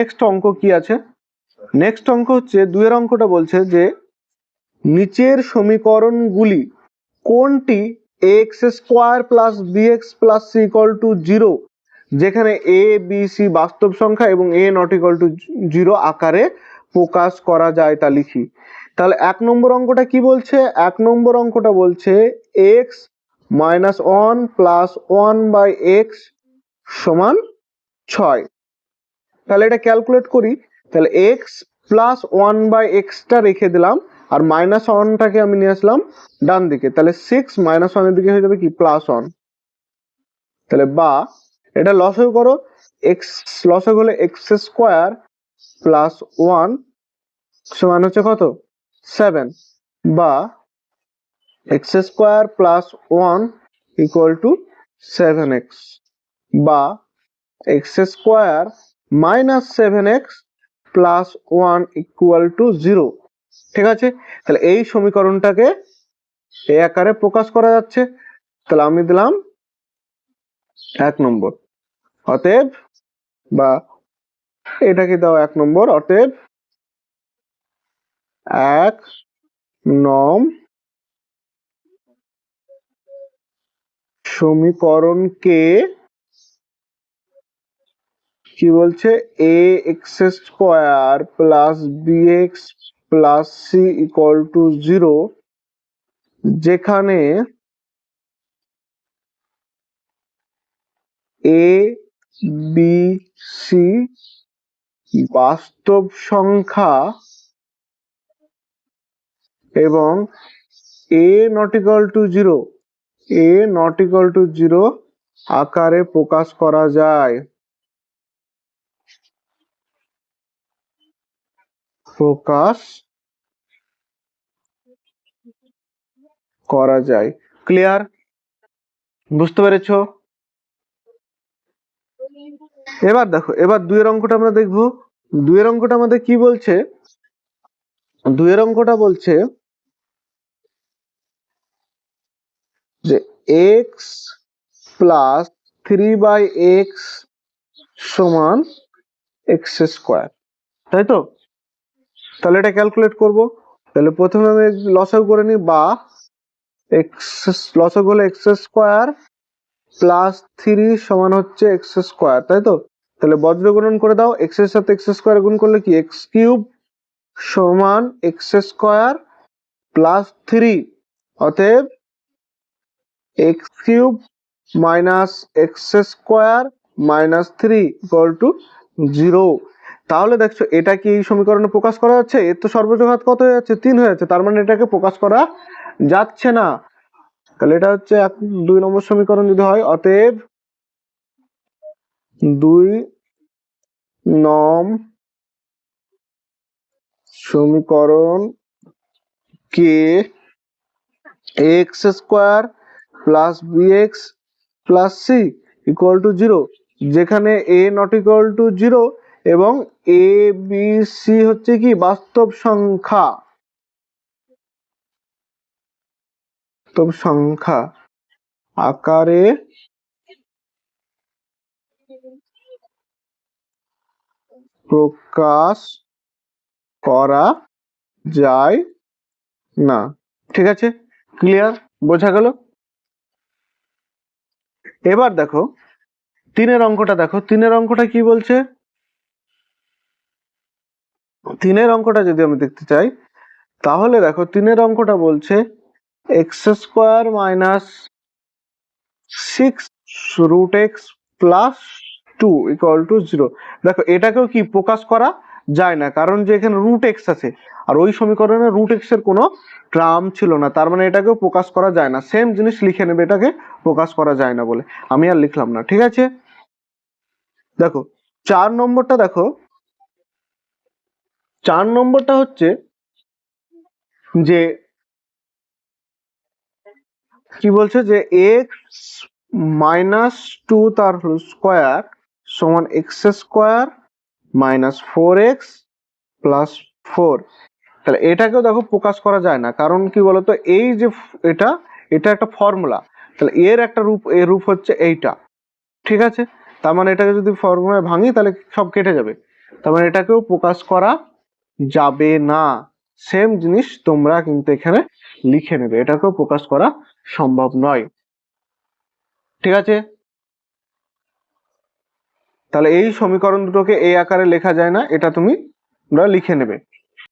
Next অঙ্ক কি আছে? নেক্সট অঙ্ক হচ্ছে দুয়ের অঙ্কটা বলছে যে, নিচের সমীকরণগুলি কোনটি X square plus B X plus C equal to zero যেখানে এ বি সি বাস্তব সংখ্যা এবং A not equal to zero আকারে প্রকাশ করা যায় তা লিখি। তাহলে এক নম্বর অঙ্কটা কি বলছে? এক নম্বর অঙ্কটা বলছে x minus one plus one by x সমান ছয়। তাহলে এটা ক্যালকুলেট করি, তাহলে এক্স প্লাস ওয়ান বাই এক্সটা রেখে দিলাম, আর মাইনাস ওয়ানটাকে আমি নিয়ে আসলাম ডান দিকে, তাহলে সিক্স মাইনাস ওয়ানের দিকে হয়ে যাবে কি? প্লাস ওয়ান তাহলে বা, এটা লসও করো এক্স লসও হলে এক্স স্কোয়ার প্লাস ওয়ান সমান হচ্ছে কত? সেভেন বা X square plus one equal to seven X বা X square minus seven X plus one equal to zero ঠিক আছে? তাহলে এই সমীকরণটাকে এই আকারে প্রকাশ করা যাচ্ছে। তাহলে আমি দিলাম এক নম্বর। অতএব বা এটাকে দাও এক নম্বর। অতএব এক নম সমীকরণকে কি বলছে? A X square plus B X plus C equal to zero যেখানে এ বি সি বাস্তব সংখ্যা এবং A not equal to zero A not equal to zero আকারে প্রকাশ করা যায়। প্রকাশ করা যায়। ক্লিয়ার বুঝতে পেরেছ? এবার দেখো, এবার দুয়ের অঙ্কটা আমরা দেখব। দুয়ের অঙ্কটা আমাদের কি বলছে? দুয়ের অঙ্কটা বলছে যে X plus three by X সমান এক্স স্কোয়ার তাই তো? তাহলে এটা ক্যালকুলেট করব। তাহলে প্রথমে আমি লসাগু করে নিই বা এক্স লসাগু হলো এক্স স্কোয়ার প্লাস থ্রি সমান হচ্ছে এক্স স্কোয়ার তাই তো? তাহলে বজ্র গুণন করে দাও এক্সের সাথে এক্স স্কোয়ার গুণ করলে কি? এক্স কিউব সমান এক্স স্কোয়ার প্লাস থ্রি অতএব X cube minus X square minus three equal to zero তাহলে দেখছ, এটা কি এই সমীকরণে প্রকাশ করা যাচ্ছে এর তো সর্বোচ্চ কত হয়ে যাচ্ছে? তিন হয়ে যাচ্ছে। তার মানে এটাকে প্রকাশ করা যাচ্ছে না। তাহলে এটা হচ্ছে এক, দুই নম্বর সমীকরণ যদি হয়, অতএব দুই নম সমীকরণ কে X square plus B X plus C equal to zero যেখানে A not equal to zero এবং এ বি সি হচ্ছে কি বাস্তব সংখ্যা। বাস্তব সংখ্যা আকারে প্রকাশ করা যায় না। ঠিক আছে? ক্লিয়ার বোঝা গেল? এবার দেখো, তিনের অঙ্কটা দেখো। তিনের অঙ্কটা কি বলছে? তিনের অঙ্কটা যদি আমি দেখতে চাই, তাহলে দেখো তিনের অঙ্কটা বলছে X square minus six root X plus two equal to zero দেখো এটাকেও কি প্রকাশ করা যায় না, কারণ যে এখানে রুট এক্স আছে, আর ওই সমীকরণে রুট এক্সের কোনো ট্রাম ছিল না, তার মানে এটাকেও প্রকাশ করা যায় না। সেম জিনিস লিখে নেবে, এটাকে প্রকাশ করা যায় না বলে। আমি আর লিখলাম না, ঠিক আছে? দেখো, চার নম্বরটা দেখো চার নম্বরটা হচ্ছে যে কি বলছে যে এক্স মাইনাস টু তার হল স্কোয়ার সমান X square minus four X plus four তাহলে এটাকেও দেখো প্রকাশ করা যায় না, কারণ কি বলতো, এই যে এটা এটা একটা ফর্মুলা তাহলে এর একটা রূপ, এর রূপ হচ্ছে এইটা। ঠিক আছে? তার মানে এটাকে যদি ফর্মুলায় ভাঙি, তাহলে সব কেটে যাবে। তার মানে এটাকেও প্রকাশ করা যাবে না। সেম জিনিস তোমরা কিন্তু এখানে লিখে নেবে। এটাকেও প্রকাশ করা সম্ভব নয়। ঠিক আছে? তাহলে এই সমীকরণ দুটোকে এই আকারে লেখা যায় না, এটা তুমি লিখে নেবে।